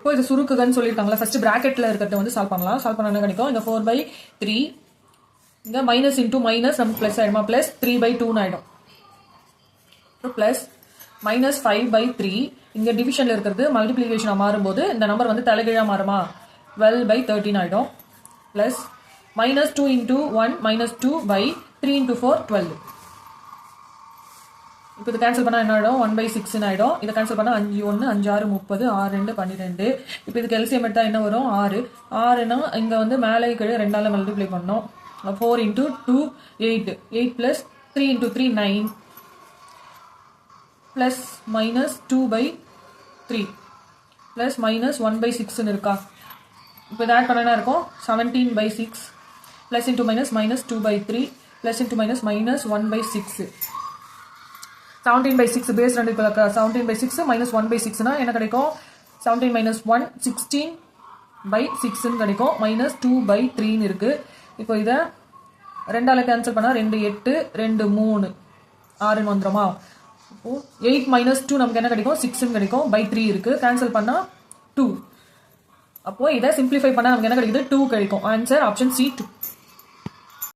இப்போ இது சுருக்குகன்னு சொல்லியிருக்காங்களா ஃபர்ஸ்ட் பிராக்கெட்ல இருக்கிறத வந்து சால்வ் பண்ணலாம். சால்வ் பண்ண என்ன கிடைக்கும்? இந்த ஃபோர் பை த்ரீ இந்த மைனஸ் இன்டூ மைனஸ் நமக்கு ப்ளஸ் ஆயிடுமா? ப்ளஸ் த்ரீ பை டூன்னு ஆயிடும். Plus minus five by three இங்கே டிவிஷனில் இருக்கிறது மல்டிப்ளிகேஷனாக மாறும்போது இந்த நம்பர் வந்து தலைகீழாக மாறுமா? டுவெல் பை தேர்ட்டின் ஆகிடும் plus minus two into one minus two by three into four twelve இப்போ இதை கேன்சல் பண்ணால் என்ன ஆகிடும் ஒன் பை சிக்ஸ்னு ஆகிடும் இதை கேன்சல் பண்ணால் அஞ்சு ஒன்று அஞ்சு ஆறு முப்பது ஆறு ரெண்டு பன்னிரெண்டு. இப்போ இதுக்கு எல்சிஎம் எடுத்தால் என்ன வரும்? ஆறு. ஆறுனா இங்கே வந்து மேலே கீழே ரெண்டால் மல்டிப்ளை பண்ணோம். Four into two eight eight plus three into three nine plus minus two by three plus minus one by சிக்ஸ்னு இருக்கா? இப்போ இதை ஆட் பண்ணனா இருக்கும்? Seventeen by six plus into minus minus two by three plus into minus minus one by six seventeen by six base ரெண்டு seventeen by six minus one by சிக்ஸ்னா என்ன கிடைக்கும்? Seventeen minus one sixteen by சிக்ஸ்ன்னு கிடைக்கும். Minus two by த்ரீன்னு இருக்கு. இப்போ இதை ரெண்டால cancel பண்ணால் ரெண்டு எட்டு ரெண்டு மூணு. ஆறுன்னு வந்துடுமா இப்போ எயிட் மைனஸ் டூ நமக்கு என்ன கிடைக்கும்? சிக்ஸ்ன்னு கிடைக்கும். பை த்ரீ இருக்கு. கேன்சல் பண்ணால் டூ அப்போது இதை சிம்பிளிஃபை பண்ணால் நமக்கு என்ன கிடைக்குது? டூ கிடைக்கும். Answer option C two